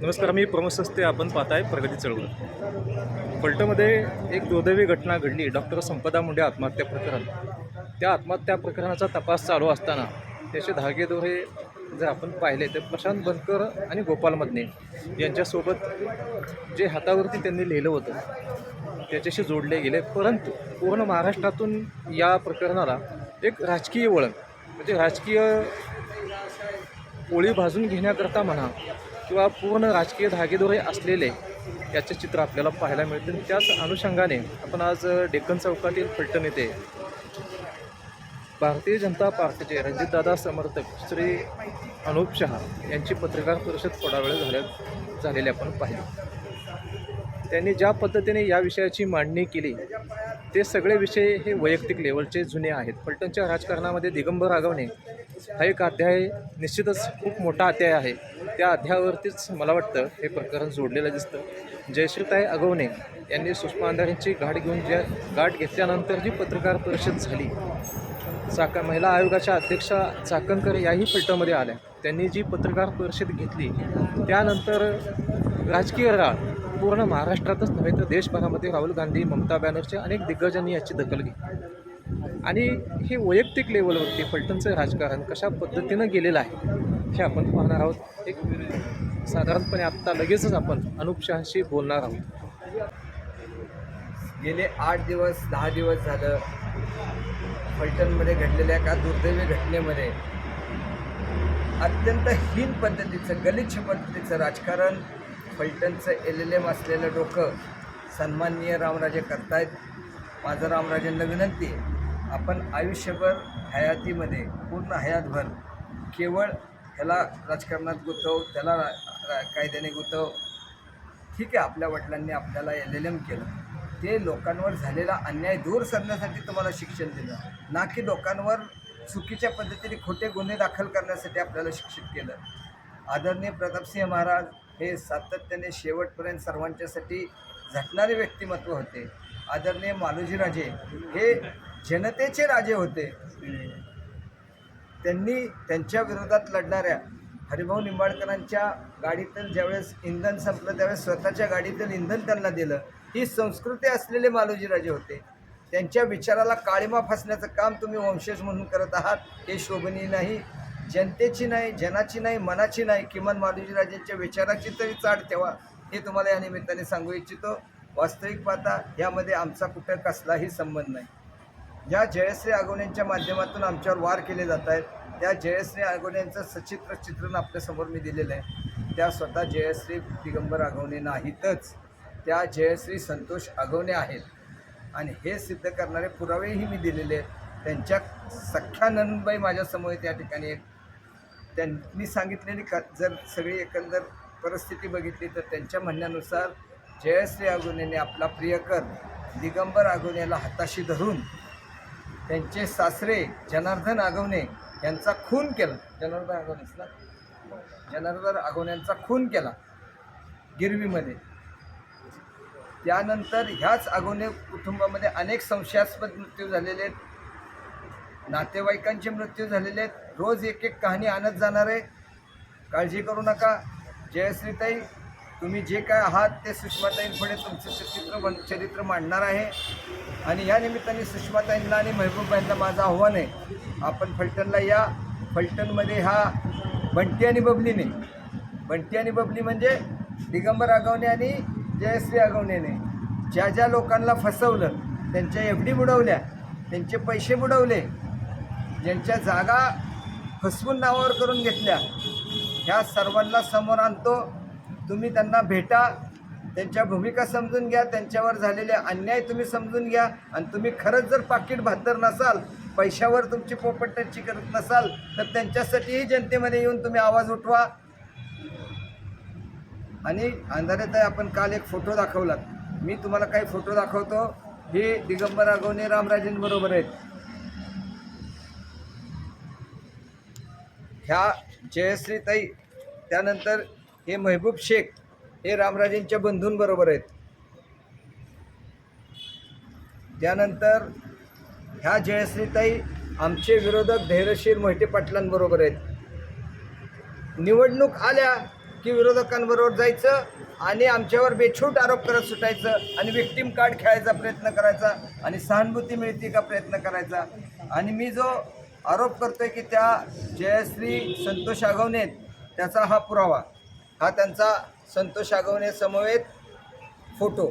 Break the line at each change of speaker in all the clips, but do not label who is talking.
नमस्कार मी प्रमोद सस्ते आपण पाहताय प्रगती चळवळ. पलटमध्ये एक दुर्दैवी घटना घडली. डॉक्टर संपदा मुंडे आत्महत्या प्रकरण. त्या आत्महत्या प्रकरणाचा तपास चालू असताना त्याचे धागेदोरे जर आपण पाहिले तर प्रशांत बनकर आणि गोपाल मदने यांच्यासोबत जे हातावरती त्यांनी लिहिलं होतं त्याच्याशी जोडले गेले. परंतु पूर्ण महाराष्ट्रातून या प्रकरणाला एक राजकीय वळण म्हणजे राजकीय पोळी भाजून घेण्याकरता म्हणा किंवा पूर्ण राजकीय धागेदोरे असलेले याचे चित्र आपल्याला पाहायला मिळते त्याच अनुषंगाने आपण आज डेक्कन चौकातील फलटण येथे भारतीय जनता पार्टीचे रणजितदादा समर्थक श्री अनुप शहा यांची पत्रकार परिषद थोडा वेळ झाल्या झालेली आपण पाहिली. त्यांनी ज्या पद्धतीने या विषयाची मांडणी केली ते सगळे विषय हे वैयक्तिक लेवलचे जुने आहेत. फलटणच्या राजकारणामध्ये दिगंबर रागवणे हा एक अध्याय निश्चितच खूप मोठा अध्याय आहे. त्या अध्यायावरतीच मला वाटतं हे प्रकरण जोडलेलं दिसतं. जयश्रीताई अगवणे यांनी सुषमा अंधारेंची गाठ घेऊन ज्या गाठ घेतल्यानंतर जी पत्रकार परिषद झाली चाका महिला आयोगाच्या अध्यक्षा चाकणकर याही फिल्टरमध्ये आल्या. त्यांनी जी पत्रकार परिषद घेतली त्यानंतर राजकीय राळ पूर्ण महाराष्ट्रातच नव्हे तर देशभरामध्ये राहुल गांधी ममता बॅनर्जी अनेक दिग्गजांनी याची दखल घेतली. आणि हे वैयक्तिक लेवलवरती फलटणचं राजकारण कशा पद्धतीनं गेलेलं आहे हे आपण पाहणार आहोत. एक साधारणपणे आत्ता लगेचच आपण अनुप शहाशी बोलणार आहोत.
गेले आठ दिवस दहा दिवस झालं. फलटणमध्ये घडलेल्या एका दुर्दैवी घटनेमध्ये अत्यंत हीन पद्धतीचं गलिच्छ पद्धतीचं राजकारण फलटणचं एल एल एम असलेलं डोकं सन्माननीय रामराजे करतायत. माझं रामराजेंना विनंती आपण आयुष्यभर हयातीमध्ये पूर्ण हयातभर केवळ ह्याला राजकारणात गुतव त्याला रा- रा- कायद्याने गुतव. ठीक आहे आपल्या वडिलांनी आपल्याला एल एल एम केलं. ते लोकांवर झालेला अन्याय दूर करण्यासाठी तुम्हाला शिक्षण दिलं. ना की लोकांवर चुकीच्या पद्धतीने खोटे गुन्हे दाखल करण्यासाठी आपल्याला शिक्षित केलं. आदरणीय प्रतापसिंह महाराज हे सातत्याने शेवटपर्यंत सर्वांच्यासाठी झटणारे व्यक्तिमत्व होते. आदरणीय मालोजीराजे हे जनतेचे राजे होते. त्यांनी त्यांच्या विरोधात लढणाऱ्या हरिभाऊ निंबाळकरांच्या गाडीतील ज्यावेळेस इंधन संपलं त्यावेळेस स्वतःच्या गाडीतील इंधन त्यांना दिलं. ही संस्कृती असलेले मालोजीराजे होते. त्यांच्या विचाराला काळीमा फासण्याचं काम तुम्ही वंशज म्हणून करत आहात हे शोभनीय नाही. जनतेची नाही जनाची नाही मनाची नाही किमान मालोजीराजेंच्या विचाराची तरी चाट ठेवा हे तुम्हाला या निमित्ताने सांगू इच्छितो. वास्तविक पाहता यामध्ये आमचा कुठं कसलाही संबंध नाही. ज्या जयश्री आगोण्यांच्या माध्यमातून आमच्यावर वार केले जात आहेत. त्या जयश्री आगोण्यांचं सचित्र चित्रण आपल्यासमोर मी दिलेलं आहे. त्या स्वतः जयश्री दिगंबर आगवणे नाहीतच. त्या जयश्री संतोष आगवणे आहेत. आणि हे सिद्ध करणारे पुरावेही मी दिलेले आहेत. त्यांच्या सख्या नंदबाई माझ्यासमोर त्या ठिकाणी आहेत त्यांनी सांगितलेली का जर सगळी एकंदर परिस्थिती बघितली तर त्यांच्या म्हणण्यानुसार जयश्री आगोनेने आपला प्रियकर दिगंबर आगोनेला हाताशी धरून त्यांचे सासरे जनार्दन आगवणे यांचा खून केला. जनार्दन आगवणेच ना? जनार्दन आगवण्यांचा खून केला गिरवीमध्ये. त्यानंतर ह्याच आगोने कुटुंबामध्ये अनेक संशयास्पद मृत्यू झालेले आहेत. नातेवाईकांचे मृत्यू झालेले आहेत. रोज एक एक कहाणी आणत जाणार. आहे काळजी करू नका. जयश्रीताई तुम्ही जे काय आहात ते सुषमाताईंपुढे तुमचं चित्र चरित्र मांडणार आहे. आणि या निमित्ताने सुषमाताईंना आणि महबूबाईंना माझं आव्हान आहे. आपण फलटणला या. फलटणमध्ये हा बंटी आणि बबलीने. बंटी आणि बबली म्हणजे दिगंबर आगवणे आणि जयश्री आगवणेने. ज्या ज्या लोकांना फसवलं त्यांच्या एफ डी बुडवल्या त्यांचे पैसे बुडवले ज्यांच्या जागा फसवून नावावर करून घेतल्या ह्या सर्वांना समोर आणतो. तुम्ही त्यांना भेटा त्यांच्या भूमिका समजून घ्या त्यांच्यावर झालेले अन्याय तुम्ही समजून घ्या आणि तुम्ही खरंच जर पाकिट भातर नसाल पैशावर तुमची पोपटची करत नसाल तर त्यांच्यासाठीही जनतेमध्ये येऊन तुम्ही आवाज उठवा. आणि अंधारेत आपण काल एक फोटो दाखवलात. मी तुम्हाला काही फोटो दाखवतो. हे दिगंबर आगवणे रामराजेंबरोबर आहेत. ह्या जयश्रीताई त्यानंतर हे महबूब शेख हे रामराजेंच्या बंधूंबरोबर आहेत. त्यानंतर ह्या जयश्रीताई आमचे विरोधक धैर्यशीर मोहिते पाटलांबरोबर आहेत. निवडणूक आल्या की विरोधकांबरोबर जायचं आणि आमच्यावर बेछूट आरोप करत सुटायचं आणि विक्टीम कार्ड खेळायचा प्रयत्न करायचा आणि सहानुभूती मिळते का प्रयत्न करायचा. आणि मी जो आरोप करतोय की त्या जयश्री संतोष आगवनेत त्याचा हा पुरावा. हा त्यांचा संतोष आगवणेसमवेत फोटो.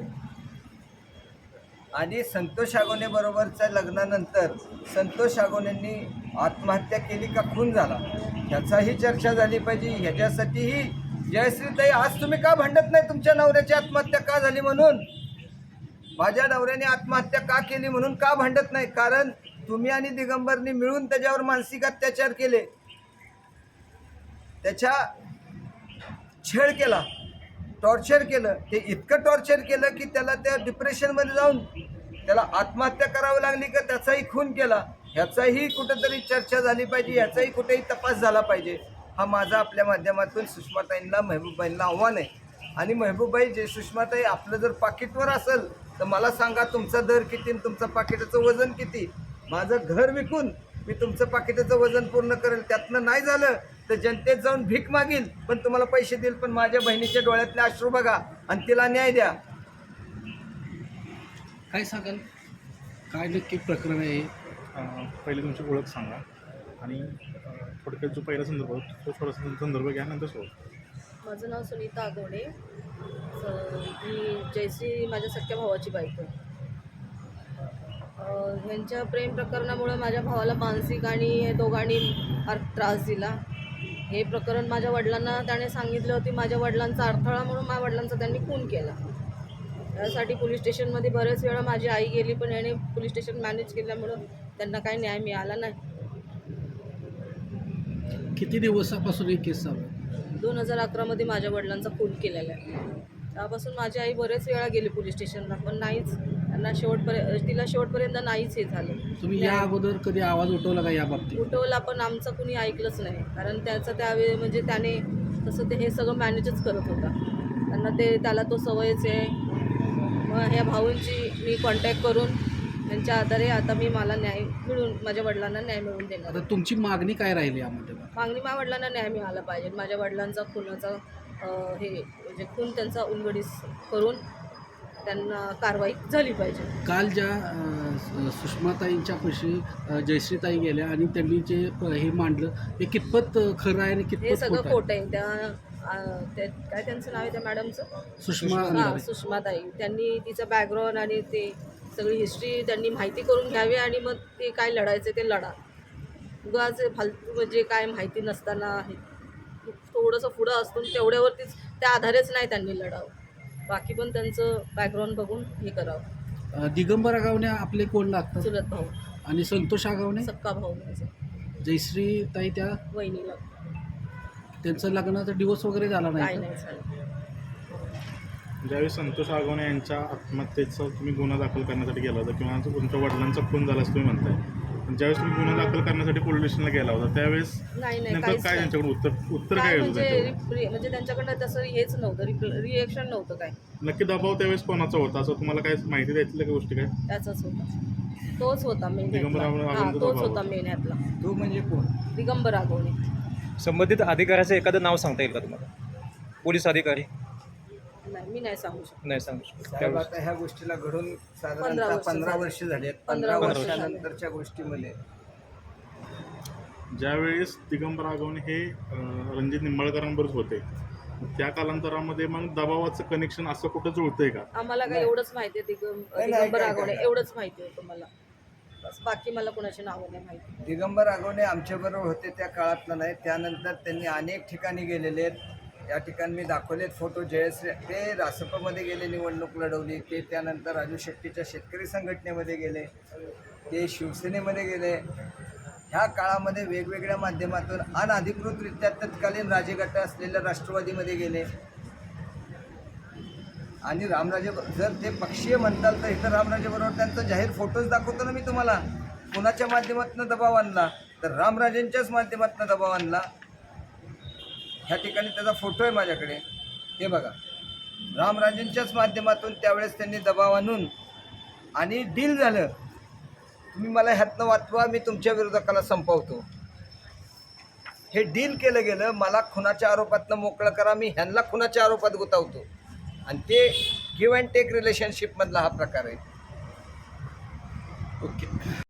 आणि संतोष आगवणेबरोबरच्या लग्नानंतर संतोष आगवणेंनी आत्महत्या केली का खून झाला? ह्याचाही चर्चा झाली पाहिजे. ह्याच्यासाठीही जयश्रीताई आज तुम्ही का भांडत नाही? तुमच्या नवऱ्याची आत्महत्या का झाली म्हणून? माझ्या नवऱ्याने आत्महत्या का केली म्हणून का भांडत नाही? कारण तुम्ही आणि दिगंबरनी मिळून त्याच्यावर मानसिक अत्याचार केले. त्याच्या छेड केला. टॉर्चर केलं. ते इतकं टॉर्चर केलं की त्याला त्या डिप्रेशनमध्ये जाऊन त्याला आत्महत्या करावी लागली का त्याचाही खून केला. ह्याचाही कुठंतरी चर्चा झाली पाहिजे ह्याचाही कुठेही तपास झाला पाहिजे. हा माझा आपल्या माध्यमातून सुषमाताईंना महबूबाईंना आव्हान आहे. आणि महबूबाई जे सुषमाताई आपलं जर पाकिटवर असेल तर मला सांगा तुमचा दर किती आणि तुमचं पाकिटाचं वजन किती? माझं घर विकून मी तुमचं पाकिटाचं वजन पूर्ण करेल. त्यातनं नाही झालं तर जनतेत जाऊन भीक मागील पण तुम्हाला पैसे देईल पण माझ्या बहिणीच्या डोळ्यातले अश्रू बघा आणि तिला न्याय द्या.
काय सांगाल? काय नक्की प्रकरण आहे? हे?
अं, पहिले तुमची ओळख सांगा. आणि अं, थोडक्यात जो पहिला संदर्भ होता, तो थोडासा संदर्भ घ्या नंतर सोड
माझं नाव सुनीता स- मी जयश्री माझ्या सख्या भावाची बायको आहे. अं, ह्यांच्या प्रेम प्रकरणामुळे माझ्या भावाला मानसिक आणि हे दोघांनी फार त्रास दिला. हे प्रकरण माझ्या वडिलांना त्याने सांगितलं होती माझ्या वडिलांचा अडथळा म्हणून माझ्या वडिलांचा त्यांनी खून केला. त्यासाठी पोलीस स्टेशनमध्ये बरेच वेळा माझी आई गेली पण याने पोलीस स्टेशन मॅनेज केल्यामुळं त्यांना काही न्याय मिळाला नाही.
किती दिवसापासून ही केस चालू?
दोन हजार अकरामध्ये माझ्या वडिलांचा खून केलेला आहे. त्यापासून माझी आई बरेच वेळा गेली पोलीस स्टेशनला पण नाहीच. त्यांना शेवटपर्यंत तिला शेवटपर्यंत नाहीच हे झालं.
तुम्ही या अगोदर कधी आवाज उठवला का या बाबतीत?
उठवला पण आमचं कुणी ऐकलंच नाही. कारण त्याचं त्यावेळी म्हणजे त्याने तसं ते हे सगळं मॅनेजच करत होता. त्यांना ते त्याला तो सवयच आहे. मग ह्या भाऊंची मी कॉन्टॅक्ट करून त्यांच्या आधारे आता मी मला न्याय मिळून माझ्या वडिलांना न्याय मिळवून देणार
आता तुमची मागणी काय राहिली यामध्ये?
मागणी माझ्या वडिलांना न्याय मिळाला पाहिजे. माझ्या वडिलांचा खुनाचा अं, हे म्हणजे खून त्यांचा उलगडीस करून त्यांना कारवाई झाली पाहिजे.
काल ज्या सुषमाताईंच्या पैशी जयश्रीताई गेल्या आणि त्यांनी जे हे मांडलं हे कितपत खरं आहे आणि
हे
कितपत
सगळं
खोटं आहे?
खोटं आहे. त्या ते काय त्यांचं नाव आहे त्या मॅडमचं?
सुषमा
हा
अंधारे.
सुषमाताई. त्यांनी तिचं बॅकग्राऊंड आणि ते सगळी हिस्ट्री त्यांनी माहिती करून घ्यावी आणि मग ते काय लढायचं ते लढा. उगाच फालतू म्हणजे काय माहिती नसताना हे थोडंसं पुढं असून तेवढ्यावरतीच त्या आधारेच नाही त्यांनी लढावं. बाकी पण त्यांचं बॅकग्राऊंड बघून हे करावं.
दिगंबर आगावणे आपले कोण लागतात?
चुलत भाऊ.
आणि संतोष आगावणे
सक्का भाऊ माझा.
जयश्रीताई त्या?
वहिनीला.
त्यांचं लग्नाचा दिवस वगैरे झाला
काय
नाही का?
नाही झालं.
ज्यावेळी संतोष आगवणे यांच्या आत्महत्येचा तुम्ही गुन्हा दाखल करण्यासाठी गेला होता किंवा तुमच्या वडिलांचा खून झाला असं तुम्ही म्हणताय. ज्यावेळेस तुम्ही गुन्हा दाखल करण्यासाठी पोलीस स्टेशनला गेला होता त्यावेळेस
नाही नाही
नेमकं
काहीच
काय
नाही.
त्यांच्याकडून उत्तर उत्तर
काय
काय होतं
म्हणजे
त्यांच्याकडून?
रि- म्हणजे त्यांच्याकडनं तसं हेच नव्हतं रिएक्शन नव्हतं काय.
नक्की दबाव त्यावेळेस कोणाचा होता? असं तुम्हाला काय माहिती द्यायची का गोष्टी काय?
त्याचाच होता. तोच होता मेन
दिगंबर आगवणे-
हा तोच होता मेन ह्यातला.
तू म्हणजे कोण?
दिगंबर आगवणे
संबंधित अधिकाऱ्याचं एखादं नाव सांगता येईल का तुम्हाला? पोलीस अधिकारी?
मी नाही सांगू शकत.
नाही सांगू शकत.
साहेब
त्यावेळेस
आता ह्या गोष्टीला घडून
पंधरा
साधारणतः
वर्ष
पंधरा
झाली.
वर्ष झाली आहेत.
पंधरा
पंधरा
वर्ष
वर्षानंतरच्या गोष्टीमध्ये.
ज्यावेळेस दिगंबर आगवणे हे अं, रणजित निंबाळकरांबरोबर होते त्या कालांतरामध्ये मग दबावाचं कनेक्शन असं कुठं जुळतंय का?
आम्हाला काय
नाही.
एवढंच माहिती आहे दिगं
नाही,
दिगंबर
काय-
आगवणे
काय-
एवढंच माहिती होतं मला बस बाकी मला कोणाची नावं नाही माहिती.
दिगंबर आगवणे आमच्याबरोबर होते त्या काळातलं नाही. त्यानंतर त्यांनी अनेक ठिकाणी गेलेले आहेत. या ठिकाणी मी दाखवलेत फोटो. जयश्री ते रासपमध्ये गेले निवडणूक लढवली. ते त्यानंतर राजू शेट्टीच्या शेतकरी संघटनेमध्ये गेले. ते शिवसेनेमध्ये गेले. ह्या काळामध्ये वेगवेगळ्या माध्यमातून अनधिकृतरित्या तत्कालीन राजगट असलेल्या राष्ट्रवादीमध्ये गेले. आणि रामराजे जर ते पक्षीय म्हणताल तर इथं रामराजेबरोबर त्यांचा जाहीर फोटोज दाखवतो ना मी तुम्हाला. कोणाच्या माध्यमातून दबाव आणला? तर रामराजेंच्याच माध्यमातून दबाव आणला. ह्या ठिकाणी त्याचा फोटो आहे माझ्याकडे. हे बघा. रामराजेंच्याच माध्यमातून त्यावेळेस त्यांनी दबाव आणून आणि डील झालं. तुम्ही मला ह्यातनं वाचवा मी तुमच्या विरोधकाला संपवतो. हे डील केलं गेलं मला खुनाच्या आरोपातनं मोकळं करा मी ह्यांना खुनाच्या आरोपात गुतावतो. आणि ते गिव्ह अँड टेक रिलेशनशिपमधला हा प्रकार आहे.
ओके.